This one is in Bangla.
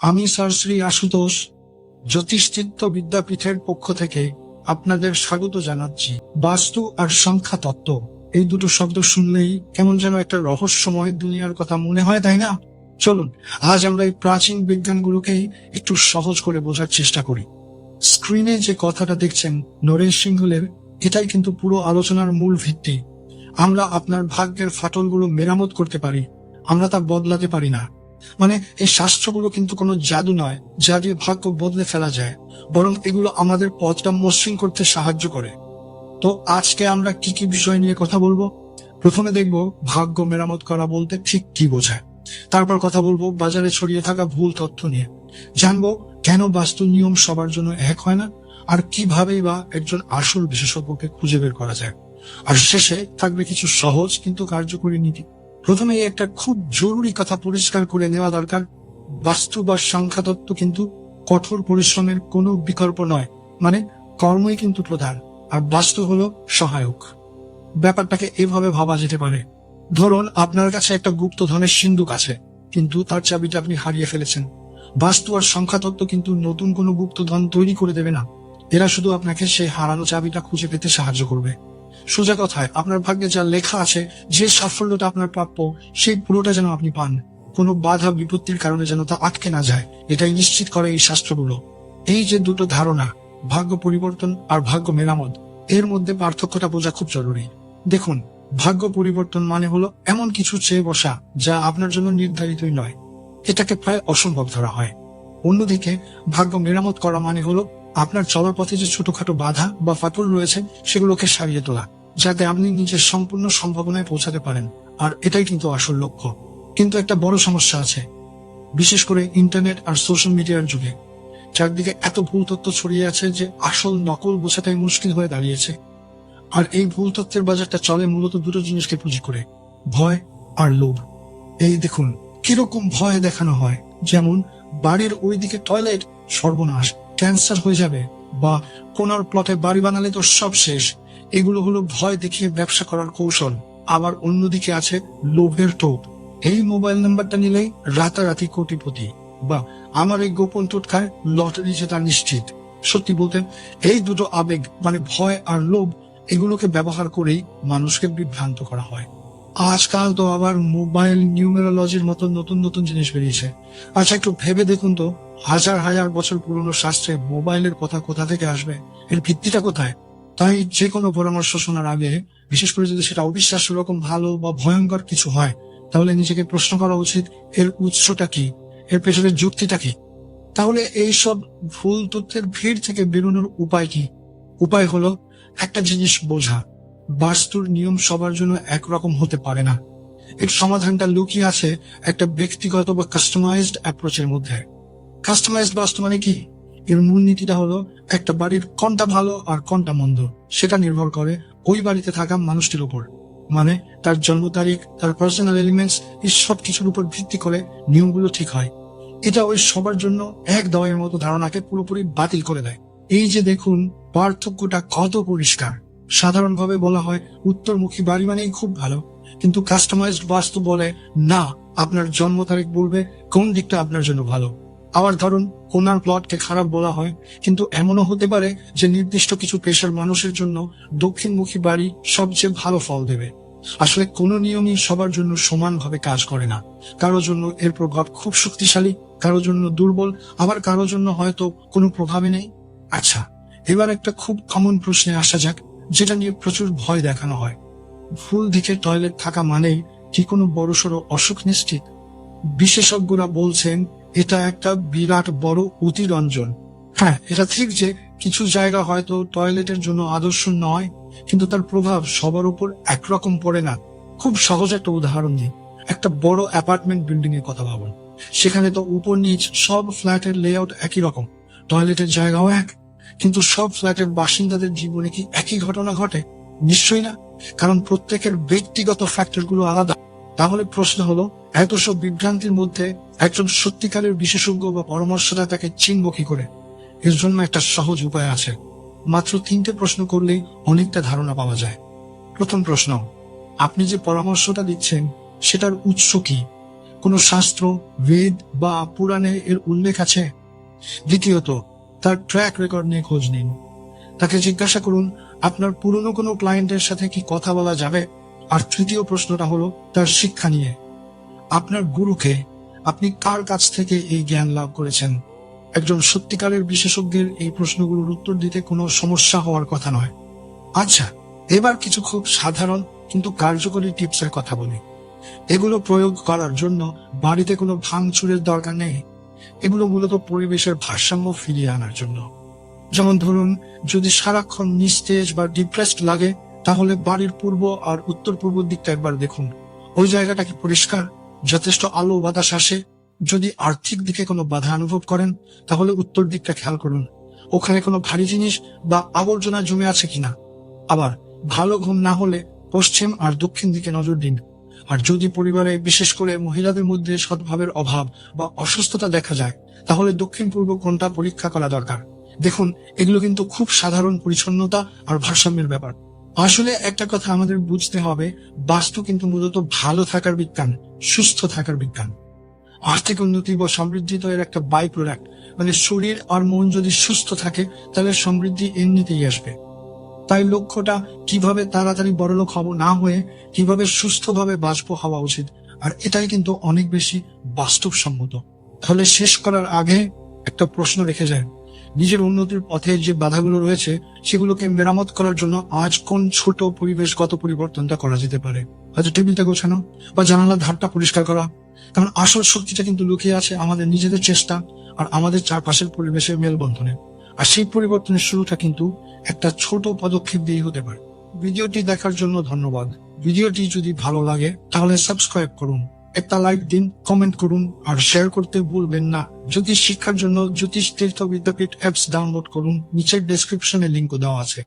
আমি স্যার শ্রী আশুতোষ, জ্যোতিষচিত্ত বিদ্যাপীঠের পক্ষ থেকে আপনাদের স্বাগত জানাচ্ছি। বাস্তু আর সংখ্যা তত্ত্ব, এই দুটো শব্দ শুনলেই কেমন যেন একটা রহস্যময় দুনিয়ার কথা মনে হয়, তাই না? চলুন, আজ আমরা এই প্রাচীন বিজ্ঞানগুলোকেই একটু সহজ করে বোঝার চেষ্টা করি। স্ক্রিনে যে কথাটা দেখছেন নরেশ সিংহলের, এটাই কিন্তু পুরো আলোচনার মূল ভিত্তি। আমরা আপনার ভাগ্যের ফাটলগুলো মেরামত করতে পারি, আমরা তা বদলাতে পারি না। মানে এই শাস্ত্রগুলো কিন্তু কোনো জাদু নয়, যা দিয়ে ভাগ্য বদলে ফেলা যায়, বরং এগুলো আমাদের পথটা মসৃণ করতে সাহায্য করে। তো আজকে আমরা কি কি বিষয় নিয়ে কথা বলব? প্রথমে দেখব ভাগ্য মেরামত করা বলতে ঠিক কি বোঝায়। তারপর কথা বলব বাজারে ছড়িয়ে থাকা ভুল তথ্য নিয়ে। জানব কেন বাস্তু নিয়ম সবার জন্য এক হয় না, আর কিভাবেই বা একজন আসল বিশেষজ্ঞকে খুঁজে বের করা যায়। আর শেষে থাকবে কিছু সহজ কিন্তু কার্যকরী নীতি। প্রথমে একটা খুব জরুরি কথা পরিষ্কার করে নেওয়া দরকার। বাস্তু বা সংখ্যাতত্ত্ব কিন্তু কঠোর পরিশ্রমের কোনো বিকল্প নয়। মানে কর্মই কিন্তু প্রধান, আর বাস্তু হলো সহায়ক। ব্যাপারটাকে এভাবে ভাবা যেতে পারে। ধরুন, আপনার কাছে একটা গুপ্ত ধনের সিন্ধুক আছে, কিন্তু তার চাবিটা আপনি হারিয়ে ফেলেছেন। বাস্তু আর সংখ্যাতত্ত্ব কিন্তু নতুন কোনো গুপ্ত ধন তৈরি করে দেবে না। এরা শুধু আপনাকে সেই হারানো চাবিটা খুঁজে পেতে সাহায্য করবে। সোজা কথায় আপনার ভাগ্যে যা লেখা আছে, যে সাফল্যটা আপনার প্রাপ্য, সেই পুরোটা যেন আপনি পান। কোনো বাধা বিপত্তির কারণে যেন তা আটকে না যায়। এটাই নিশ্চিত করে এই শাস্ত্রগুলো। এই যে দুটো ধারণা, ভাগ্য পরিবর্তন আর ভাগ্য মেরামত, এর মধ্যে পার্থক্যটা বোঝা খুব জরুরি। দেখুন, ভাগ্য পরিবর্তন মানে হলো এমন কিছু চেয়ে বসা, যা আপনার জন্য নির্ধারিতই নয়। এটাকে প্রায় অসম্ভব ধরা হয়। অন্যদিকে, ভাগ্য মেরামত করা মানে হলো আপনার চলার পথে যে ছোটখাটো বাধা বা ফাটল রয়েছে, সেগুলোকে সারিয়ে তোলা, যাতে আপনি নিজের সম্পূর্ণ সম্ভাবনায় পৌঁছাতে পারেন। আর এটাই কিন্তু আসল লক্ষ্য। কিন্তু একটা বড় সমস্যা আছে। বিশেষ করে ইন্টারনেট আর সোশ্যাল মিডিয়ার যুগে। চারদিকে এত ভুল তথ্য ছড়িয়ে আছে যে আসল নকল বোঝাটাই মুশকিল হয়ে দাঁড়িয়েছে। আর এই ভুল তথ্যের বাজারটা চলে মূলত দুটো জিনিসকে পুঁজি করে, ভয় আর লোভ। এই দেখুন, কীরকম ভয় দেখানো হয়। যেমন, বাড়ির ওইদিকে টয়লেট সর্বনাশ ক্যান্সার হয়ে যাবে বা কোনার প্লটে বাড়ি বানালে তো সব শেষ। এগুলো হলো ভয় দেখিয়ে ব্যবসা করার কৌশল। আবার অন্যদিকে আছে লোভের টোপ। এই মোবাইল নাম্বারটা নিলেই রাতারাতি কোটিপতি। বা আমার এই গোপন টোটকায় লটারি জেতা নিশ্চিত। সত্যি বলতে, এই দুটো আবেগ মানে ভয় আর লোভ, এগুলোকে ব্যবহার করেই মানুষকে বিভ্রান্ত করা হয়। আজকাল তো আবার মোবাইল নিউমেরোলজির মতো নতুন নতুন জিনিস বেরিয়েছে। আচ্ছা একটু ভেবে দেখুন তো। হাজার হাজার বছর পুরনো শাস্ত্রে মোবাইলের কথা কোথা থেকে আসবে? এর ভিত্তিটা কোথায়? তাই যে কোনো পরামর্শ শোনার আগে, বিশেষ করে যদি সেটা অবিশ্বাস্য রকম ভালো বা ভয়ঙ্কর কিছু হয়, তাহলে নিজেকে প্রশ্ন করা উচিত, এর উৎসটা কি? এর পেছনের যুক্তিটা কি? তাহলে এই সব ভুল তথ্যের ভিড় থেকে বেরোনোর উপায় কি? উপায় হলো, একটা জিনিস বোঝা। বাস্তুর নিয়ম সবার জন্য একরকম হতে পারে না। এর সমাধানটা লুকিয়ে আছে একটা ব্যক্তিগত বা কাস্টমাইজড অ্যাপ্রোচের মধ্যে। কাস্টমাইজড বাস্তু মানে কি? এর মূলনীতিটা হলো একটা বাড়ির কোনটা ভালো আর কোনটা মন্দ। সেটা নির্ভর করে ওই বাড়িতে থাকা মানুষটির উপর। মানে তার জন্ম তারিখ, তার পার্সোনাল এলিমেন্টস এই সব কিছুর উপর ভিত্তি করে নিয়মগুলো ঠিক হয়। এটা ওই সবার জন্য এক দয়ের মতো ধারণাকে পুরোপুরি বাতিল করে দেয়। এই যে দেখুন, পার্থক্যটা কত পরিষ্কার। সাধারণভাবে বলা হয় উত্তরমুখী বাড়ি মানেই খুব ভালো। কিন্তু কাস্টমাইজড বাস্তু বলে, না, আপনার জন্ম তারিখ বলবে কোন দিকটা আপনার জন্য ভালো। আবার ধরুন কোনার প্লটকে খারাপ বলা হয়, কিন্তু এমনও হতে পারে যে নির্দিষ্ট কিছু পেশার মানুষের জন্য দক্ষিণমুখী বাড়ি সবচেয়ে ভালো ফল দেবে। আসলে কোনো নিয়মই সবার জন্য সমানভাবে কাজ করে না। কারোর জন্য এর প্রভাব খুব শক্তিশালী কারোর জন্য দুর্বল, আবার কারোর জন্য হয়তো কোনো প্রভাবই নেই। আচ্ছা এবার একটা খুব কমন প্রশ্নে আসা যাক, যেটা নিয়ে প্রচুর ভয় দেখানো হয়। ভুল দিকে টয়লেট থাকা মানেই কি কোনো বড়সড় অসুখ নিশ্চিত? বিশেষজ্ঞরা বলছেন এটা একটা বিরাট বড় অতিরঞ্জন। হ্যাঁ এটা ঠিক যে কিছু জায়গা হয়তো টয়লেটের জন্য আদর্শ নয়, কিন্তু তার প্রভাব সবার উপর একরকম পড়ে না। খুব সহজ একটা উদাহরণ দিই। একটা বড় অ্যাপার্টমেন্ট বিল্ডিং এর কথা ভাবুন। সেখানে তো উপর নিচ সব ফ্ল্যাটের লেআউট একই রকম। টয়লেটের জায়গাও এক, কিন্তু সব ফ্ল্যাটের বাসিন্দাদের জীবনে কি একই ঘটনা ঘটে? নিশ্চয়ই না, কারণ প্রত্যেকের ব্যক্তিগত ফ্যাক্টরগুলো আলাদা। তাহলে প্রশ্ন হলো, এত সব বিভ্রান্তির মধ্যে একজন সত্যিকারের বিশেষজ্ঞ বা পরামর্শদাতাকে চিনব কি করে? এর জন্য একটা সহজ উপায় আছে। মাত্র তিনটে প্রশ্ন করলেই অনেকটা ধারণা পাওয়া যায়। প্রথম প্রশ্ন, আপনি যে পরামর্শটা দিচ্ছেন, সেটার উৎস কি? কোনো শাস্ত্র, বেদ বা পুরাণে এর উল্লেখ আছে? দ্বিতীয়ত, তার ট্র্যাক রেকর্ড নিয়ে খোঁজ নিন। তাকে জিজ্ঞাসা করুন, আপনার পুরনো কোনো ক্লায়েন্টের সাথে কি কথা বলা যাবে? আর তৃতীয় প্রশ্নটা হলো তার শিক্ষা নিয়ে। আপনার গুরুকে আপনি কার কাছ থেকে এই জ্ঞান লাভ করেছেন? একজন সত্যিকারের বিশেষজ্ঞের এই প্রশ্নগুলোর উত্তর দিতে কোনো সমস্যা হওয়ার কথা নয়। আচ্ছা এবার কিছু খুব সাধারণ কিন্তু কার্যকরী টিপসের কথা বলি। এগুলো প্রয়োগ করার জন্য বাড়িতে কোনো ভাঙচুরের দরকার নেই। এগুলো মূলত পরিবেশের ভারসাম্য ফিরিয়ে আনার জন্য। যেমন ধরুন, যদি সারাক্ষণ নিস্তেজ বা ডিপ্রেসড লাগে তাহলে বাড়ির পূর্ব আর উত্তর পূর্ব দিকটা একবার দেখুন। ওই জায়গাটা কি পরিষ্কার? যথেষ্ট আলো বাতাস আসে। যদি আর্থিক দিকে কোনো বাধা অনুভব করেন, তাহলে উত্তর দিকটা খেয়াল করুন। ওখানে কোনো ভারী জিনিস বা আবর্জনা জমে আছে কিনা? আবার, ভালো ঘুম না হলে পশ্চিম আর দক্ষিণ দিকে নজর দিন। আর যদি পরিবারে বিশেষ করে মহিলাদের মধ্যে সদ্ভাবের অভাব বা অসুস্থতা দেখা যায়, তাহলে দক্ষিণ পূর্ব কোনটা পরীক্ষা করা দরকার। দেখুন, এগুলো কিন্তু খুব সাধারণ, পরিচ্ছন্নতা আর ভারসাম্যের ব্যাপার। আসলে একটা কথা আমাদের বুঝতে হবে বাস্তু কিন্তু মূলত ভালো থাকার বিজ্ঞান, সুস্থ থাকার বিজ্ঞান। আর্থিক উন্নতি বা সমৃদ্ধি তো এর একটা বাই প্রোডাক্ট মানে শরীর আর মন যদি সুস্থ থাকে, তাহলে সমৃদ্ধি এমনিতেই আসবে। তাই লক্ষ্যটা কীভাবে তাড়াতাড়ি বড়লোক হব না হয়ে কীভাবে সুস্থভাবে বাঁচবো হওয়া উচিত, আর এটাই কিন্তু অনেক বেশি বাস্তবসম্মত। তাহলে শেষ করার আগে একটা প্রশ্ন রেখে যায় নিজের উন্নতির পথে যে বাধাগুলো রয়েছে, সেগুলোকে মেরামত করার জন্য আজ কোন ছোট পরিবেশগত পরিবর্তনটা করা যেতে পারে? হয়তো টেবিলটা গোছানো বা জানালার ধারটা পরিষ্কার করা। কারণ আসল শক্তিটা কিন্তু লুকিয়ে আছে আমাদের নিজেদের চেষ্টা আর আমাদের চারপাশের পরিবেশের মেলবন্ধনে। আর সেই পরিবর্তনের শুরুটা কিন্তু একটা ছোট পদক্ষেপ দিয়ে হতে পারে। ভিডিওটি দেখার জন্য ধন্যবাদ। ভিডিওটি যদি ভালো লাগে, তাহলে সাবস্ক্রাইব করুন। একটা লাইক দিন কমেন্ট করুন আর শেয়ার করতে ভুলবেন না। জ্যোতিষ শিক্ষার জন্য জ্যোতিষ তীর্থ বিদ্যাপীঠ অ্যাপস ডাউনলোড করুন, নিচের ডেসক্রিপশনে লিঙ্ক দেওয়া আছে।